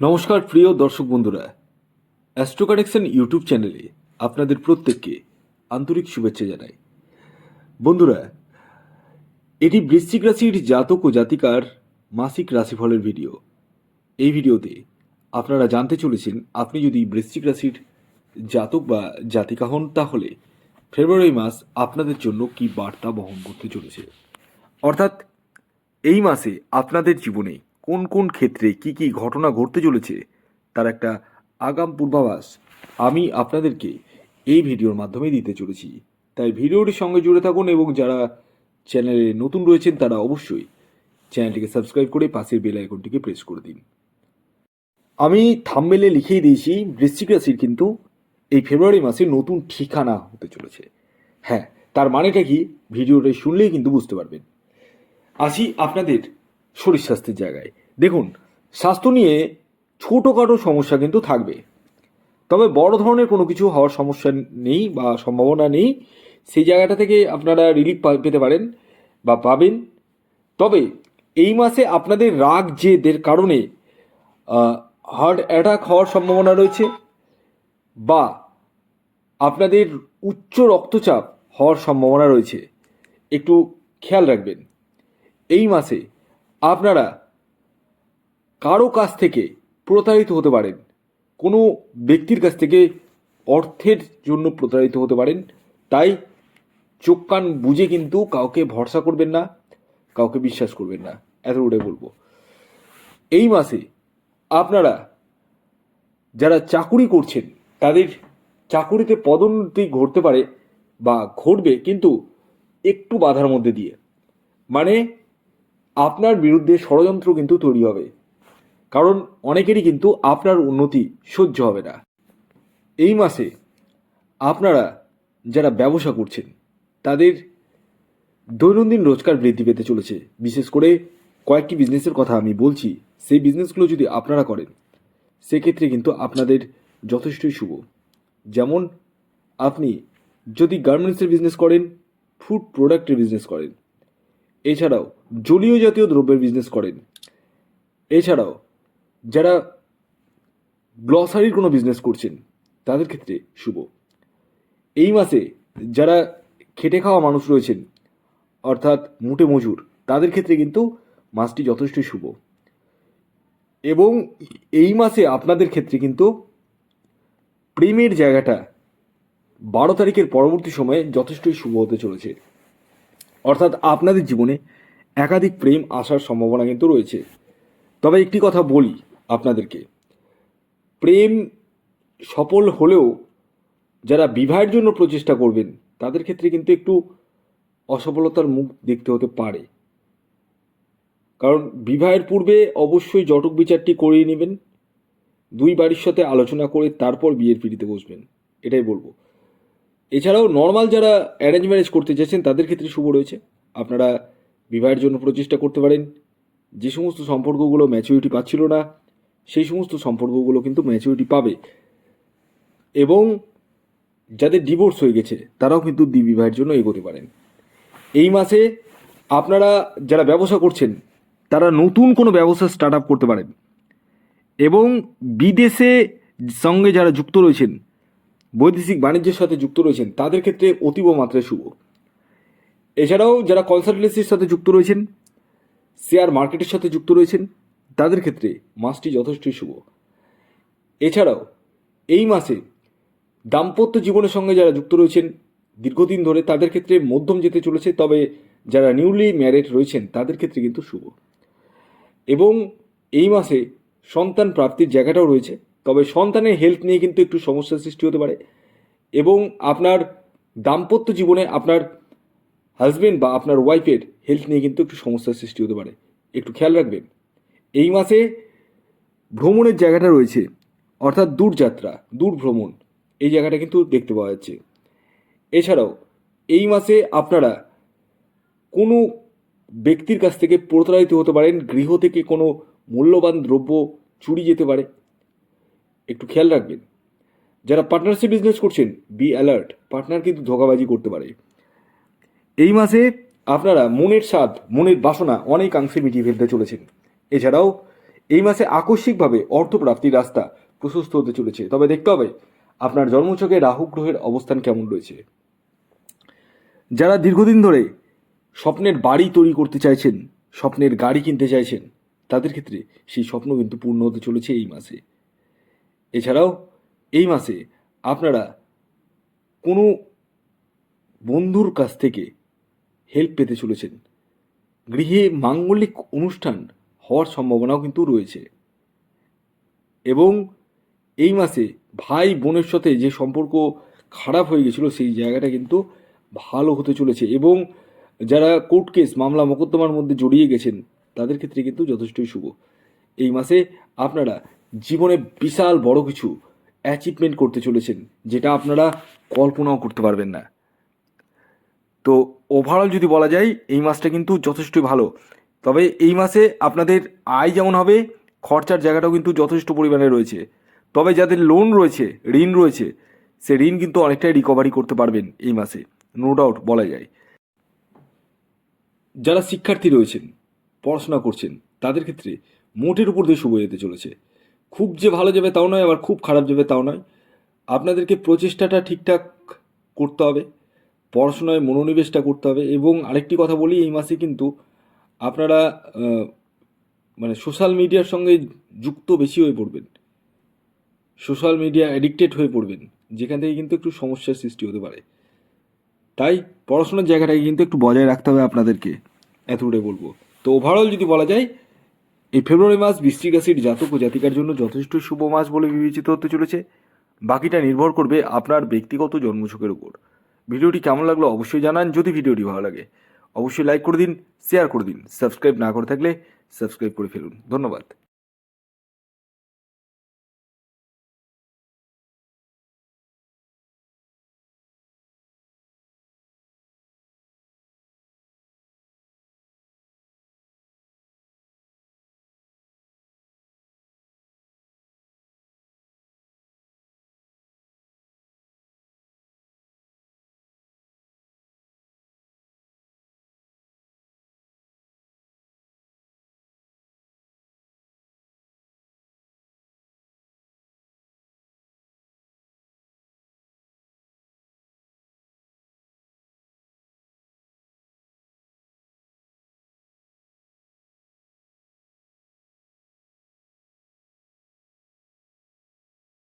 নমস্কার প্রিয় দর্শক বন্ধুরা অ্যাস্ট্রো কানেকশন ইউটিউব চ্যানেলে আপনাদের প্রত্যেককে আন্তরিক শুভেচ্ছা জানাই। বন্ধুরা, এটি বৃশ্চিক রাশির জাতক ও জাতিকার মাসিক রাশিফলের ভিডিও এই ভিডিওতে আপনারা জানতে চলেছেন, আপনি যদি বৃশ্চিক রাশির জাতক বা জাতিকা হন, তাহলে ফেব্রুয়ারি মাস আপনাদের জন্য কি বার্তা বহন করতে চলেছে? অর্থাৎ, এই মাসে আপনাদের জীবনে কোন কোন ক্ষেত্রে কি কি ঘটনা ঘটতে চলেছে তার একটা আগাম পূর্বাভাস আমি আপনাদেরকে এই ভিডিওর মাধ্যমে দিতে চলেছি। তাই ভিডিওটির সঙ্গে জুড়ে থাকুন এবং যারা চ্যানেলে নতুন রয়েছেন তারা অবশ্যই চ্যানেলটিকে সাবস্ক্রাইব করে পাশের বেল আইকনটিকে প্রেস করে দিন। আমি থাম্বেলে লিখেই দিয়েছি, বৃশ্চিক রাশির কিন্তু এই ফেব্রুয়ারি মাসে নতুন ঠিকানা হতে চলেছে। হ্যাঁ তার মানেটা কি? ভিডিওটা শুনলেই কিন্তু বুঝতে পারবেন। আসি আপনাদের শরীর স্বাস্থ্যের জায়গায়। দেখুন, স্বাস্থ্য নিয়ে ছোটোখাটো সমস্যা কিন্তু থাকবে। তবে বড় ধরনের কোনো কিছু হওয়ার সমস্যা নেই বা সম্ভাবনা নেই। সেই জায়গাটা থেকে আপনারা রিলিফ পেতে পারেন বা পাবেন। তবে এই মাসে আপনাদের রাগ জেদের কারণে হার্ট অ্যাটাক হওয়ার সম্ভাবনা রয়েছে বা আপনাদের উচ্চ রক্তচাপ হওয়ার সম্ভাবনা রয়েছে। একটু খেয়াল রাখবেন। এই মাসে আপনারা কারও কাছ থেকে প্রতারিত হতে পারেন, কোনো ব্যক্তির কাছ থেকে অর্থের জন্য প্রতারিত হতে পারেন, তাই চোখ কান বুঝে কিন্তু কাউকে ভরসা করবেন না, কাউকে বিশ্বাস করবেন না। এতটাই বলব। এই মাসে আপনারা যারা চাকুরি করছেন, তাদের চাকুরিতে পদোন্নতি ঘটতে পারে বা ঘটবে কিন্তু একটু বাধার মধ্যে দিয়ে। মানে আপনার বিরুদ্ধে ষড়যন্ত্র কিন্তু তৈরি হবে। কারণ অনেকেরই কিন্তু আপনার উন্নতি সহ্য হবে না। এই মাসে আপনারা যারা ব্যবসা করছেন, তাদের দৈনন্দিন রোজগার বৃদ্ধি পেতে চলেছে। বিশেষ করে কয়েকটি বিজনেসের কথা আমি বলছি। সেই বিজনেসগুলো যদি আপনারা করেন, সেক্ষেত্রে কিন্তু আপনাদের যথেষ্টই শুভ। যেমন আপনি যদি গার্মেন্টসের বিজনেস করেন ফুড প্রোডাক্টের বিজনেস করেন এছাড়াও জলীয় জাতীয় দ্রব্যের বিজনেস করেন। এছাড়াও যারা গ্লসারির কোনো বিজনেস করছেন, তাদের ক্ষেত্রে শুভ। এই মাসে যারা খেটে খাওয়া মানুষ রয়েছেন, অর্থাৎ মুটে মজুর, তাদের ক্ষেত্রে কিন্তু মাসটি যথেষ্ট শুভ। এবং এই মাসে আপনাদের ক্ষেত্রে কিন্তু প্রেমের জায়গাটা বারো তারিখের পরবর্তী সময়ে যথেষ্টই শুভ হতে চলেছে। অর্থাৎ আপনাদের জীবনে একাধিক প্রেম আসার সম্ভাবনা কিন্তু রয়েছে। তবে একটি কথা বলি আপনাদেরকে। প্রেম সফল হলেও যারা বিবাহের জন্য প্রচেষ্টা করবেন, তাদের ক্ষেত্রে কিন্তু একটু অসফলতার মুখ দেখতে হতে পারে। কারণ বিবাহের পূর্বে অবশ্যই জটক বিচারটি করিয়ে নেবেন, দুই বাড়ির সাথে আলোচনা করে তারপর বিয়ের পিড়িতে বসবেন, এটাই বলব। এছাড়াও নর্মাল যারা অ্যারেঞ্জ ম্যারেজ করতে চাইছেন, তাদের ক্ষেত্রে শুভ রয়েছে। আপনারা বিবাহের জন্য প্রচেষ্টা করতে পারেন। যে সমস্ত সম্পর্কগুলো ম্যাচুরিটি পাচ্ছিল না, সেই সমস্ত সম্পর্কগুলো কিন্তু ম্যাচুরিটি পাবে। এবং যাদের ডিভোর্স হয়ে গেছে, তারাও কিন্তু বিবাহের জন্য এগোতে পারেন। এই মাসে আপনারা যারা ব্যবসা করছেন, তারা নতুন কোনো ব্যবসা স্টার্ট আপ করতে পারেন। এবং বিদেশে সঙ্গে যারা যুক্ত রয়েছেন বৈদেশিক বাণিজ্যের সাথে যুক্ত রয়েছেন, তাদের ক্ষেত্রে অতীব মাত্রায় শুভ। এছাড়াও যারা কনসালটেন্সির সাথে যুক্ত রয়েছেন, শেয়ার মার্কেটের সাথে যুক্ত রয়েছেন, তাদের ক্ষেত্রে মাসটি যথেষ্টই শুভ। এছাড়াও এই মাসে দাম্পত্য জীবনের সঙ্গে যারা যুক্ত রয়েছেন, দীর্ঘদিন ধরে তাদের ক্ষেত্রে মধ্যম যেতে চলেছে, তবে যারা নিউলি ম্যারেড রয়েছেন, তাদের ক্ষেত্রে কিন্তু শুভ। এবং এই মাসে সন্তান প্রাপ্তির জায়গাটাও রয়েছে তবে সন্তানের হেলথ নিয়ে কিন্তু একটু সমস্যার সৃষ্টি হতে পারে। এবং আপনার দাম্পত্য জীবনে আপনার হাজবেন্ড বা আপনার ওয়াইফের হেলথ নিয়ে কিন্তু একটু সমস্যার সৃষ্টি হতে পারে। একটু খেয়াল রাখবেন। এই মাসে ভ্রমণের জায়গাটা রয়েছে, অর্থাৎ দূরযাত্রা দূর ভ্রমণ এই জায়গাটা কিন্তু দেখতে পাওয়া যাচ্ছে। এছাড়াও, এই মাসে আপনারা কোনো ব্যক্তির কাছ থেকে প্রতারিত হতে পারেন, গৃহ থেকে কোনো মূল্যবান দ্রব্য চুরি যেতে পারে। একটু খেয়াল রাখবেন। যারা পার্টনারশিপ বিজনেস করছেন বি অ্যালার্ট পার্টনার কিন্তু ধোকাবাজি করতে পারে। এই মাসে আপনারা মনের স্বাদ, মনের বাসনা অনেকাংশে মিটিয়ে ফেলতে চলেছেন। এছাড়াও এই মাসে আকস্মিকভাবে অর্থপ্রাপ্তির রাস্তা প্রশস্ত হতে চলেছে। তবে দেখতে হবে, আপনার জন্মছকে রাহু গ্রহের অবস্থান কেমন রয়েছে। যারা দীর্ঘদিন ধরে স্বপ্নের বাড়ি তৈরি করতে চাইছেন, স্বপ্নের গাড়ি কিনতে চাইছেন, তাদের ক্ষেত্রে সেই স্বপ্ন কিন্তু পূর্ণ হতে চলেছে এই মাসে। এছাড়াও এই মাসে আপনারা কোনো বন্ধুর কাছ থেকে হেল্প পেতে চলেছেন। গৃহে মাঙ্গলিক অনুষ্ঠান হওয়ার সম্ভাবনাও কিন্তু রয়েছে। এবং এই মাসে ভাই বোনের সাথে যে সম্পর্ক খারাপ হয়ে গেছিল সেই জায়গাটা কিন্তু ভালো হতে চলেছে এবং যারা কোর্ট কেস মামলা মোকদ্দমার মধ্যে জড়িয়ে গেছেন, তাদের ক্ষেত্রে কিন্তু যথেষ্টই শুভ। এই মাসে আপনারা জীবনে বিশাল বড় কিছু অ্যাচিভমেন্ট করতে চলেছেন, যেটা আপনারা কল্পনাও করতে পারবেন না। তো ওভারঅল যদি বলা যায়, এই মাসটা কিন্তু যথেষ্টই ভালো। তবে এই মাসে আপনাদের আয় যেমন হবে, খরচার জায়গাটাও কিন্তু যথেষ্ট পরিমাণে রয়েছে। তবে যাদের লোন রয়েছে, ঋণ রয়েছে, সে ঋণ কিন্তু অনেকটাই রিকভারি করতে পারবেন এই মাসে নো ডাউট বলা যায়। যারা শিক্ষার্থী রয়েছেন, পড়াশোনা করছেন, তাদের ক্ষেত্রে মোটের উপর দিয়ে শুভ যেতে চলেছে। খুব যে ভালো যাবে তাও নয়, আবার খুব খারাপ যাবে তাও নয়। আপনাদেরকে প্রচেষ্টাটা ঠিকঠাক করতে হবে, পড়াশোনায় মনোনিবেশটা করতে হবে এবং আরেকটি কথা বলি, এই মাসে কিন্তু আপনারা মানে সোশ্যাল মিডিয়ার সঙ্গে যুক্ত বেশি হয়ে পড়বেন। সোশ্যাল মিডিয়া অ্যাডিক্টেড হয়ে পড়বেন, যেখান থেকে কিন্তু একটু সমস্যার সৃষ্টি হতে পারে। তাই পড়াশোনার জায়গাটাকে কিন্তু একটু বজায় রাখতে হবে আপনাদেরকে এতটাই বলব। তো ওভারঅল যদি বলা যায় এই ফেব্রুয়ারি মাস বৃষ্টিক রাশির জাতক ও জাতিকার জন্য যথেষ্ট শুভ মাস বলে বিবেচিত হতে চলেছে। বাকিটা নির্ভর করবে আপনার ব্যক্তিগত জন্মছকের উপর। ভিডিওটি কেমন লাগল অবশ্যই জানান, যদি ভিডিওটি ভালো লাগে। অবশ্যই লাইক করে দিন শেয়ার করে দিন সাবস্ক্রাইব না করে থাকলে সাবস্ক্রাইব করে ফেলুন। ধন্যবাদ।